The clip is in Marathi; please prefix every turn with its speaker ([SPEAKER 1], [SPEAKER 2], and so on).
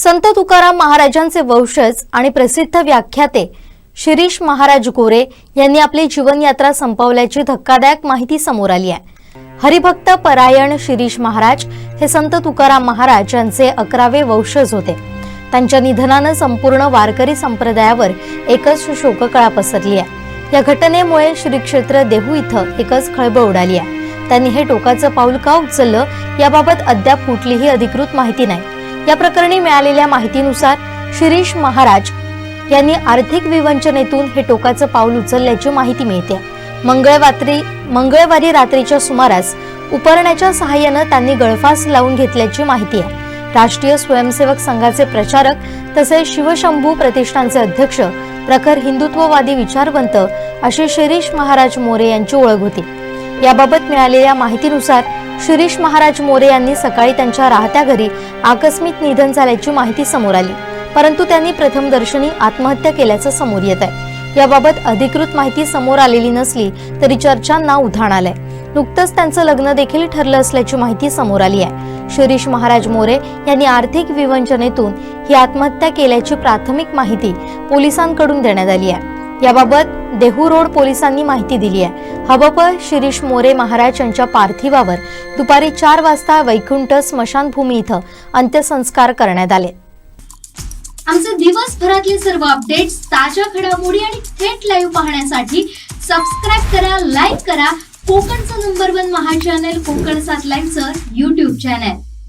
[SPEAKER 1] संत तुकाराम महाराजांचे वंशज आणि प्रसिद्ध व्याख्याते शिरीष महाराज गोरे यांनी आपली जीवनयात्रा संपवल्याची धक्कादायक माहिती समोर आली आहे. हरिभक्त परायण शिरीष महाराज हे संत तुकाराम महाराज यांचे अकरावे वंशज होते. त्यांच्या निधनानं संपूर्ण वारकरी संप्रदायावर एकच शोककळा पसरली आहे. या घटनेमुळे श्री क्षेत्र देहू इथं एकच खळबळ उडाली आहे. त्यांनी हे टोकाचं पाऊल का उचललं याबाबत अद्याप कुठलीही अधिकृत माहिती नाही. या प्रकरणी मिळालेल्या माहितीनुसार शिरीष महाराज यांनी आर्थिक विवंचनेतून हे टोकाचं पाऊल उचलल्याची माहिती मिळते. मंगळवारी मंगळवारी रात्रीच्या सुमारास उपरण्याच्या सहाय्यानं त्यांनी गळफास लावून घेतल्याची माहिती आहे. राष्ट्रीय स्वयंसेवक संघाचे प्रचारक तसेच शिवशंभू प्रतिष्ठानचे अध्यक्ष प्रखर हिंदुत्ववादी विचारवंत असे शिरीष महाराज मोरे यांची ओळख होती. याबाबत मिळालेल्या माहितीनुसार शिरीष महाराज मोरे यांनी सकाळी त्यांच्या राहत्या घरी आकस्मिक निधन झाल्याची माहिती समोर आली. परंतु त्यांनी प्रथमदर्शनी आत्महत्या केल्याचं समोर येत आहे. याबाबत अधिकृत माहिती समोर आलेली नसली तरी चर्चांना उधाण आलंय. नुकतंच त्यांचं लग्न देखील ठरलं असल्याची माहिती समोर आली आहे. शिरीष महाराज मोरे यांनी आर्थिक विवंचनेतून ही आत्महत्या केल्याची प्राथमिक माहिती पोलिसांकडून देण्यात आली आहे. याबाबत देहू रोड पोलिसांनी माहिती दिली आहे. हबप शिरीष मोरे महाराज यांच्या पार्थिवावर दुपारी चार वाजता वैकुंठ स्मशानभूमी इथं अंत्यसंस्कार करण्यात आले.
[SPEAKER 2] आमचे दिवसभरातले सर्व अपडेट्स ताज्या घडामोडी आणि थेट लाईव्ह पाहण्यासाठी सबस्क्राईब करा लाईक करा. कोकणचं नंबर वन महा चॅनल कोकण सात लाईनचं युट्यूब चॅनल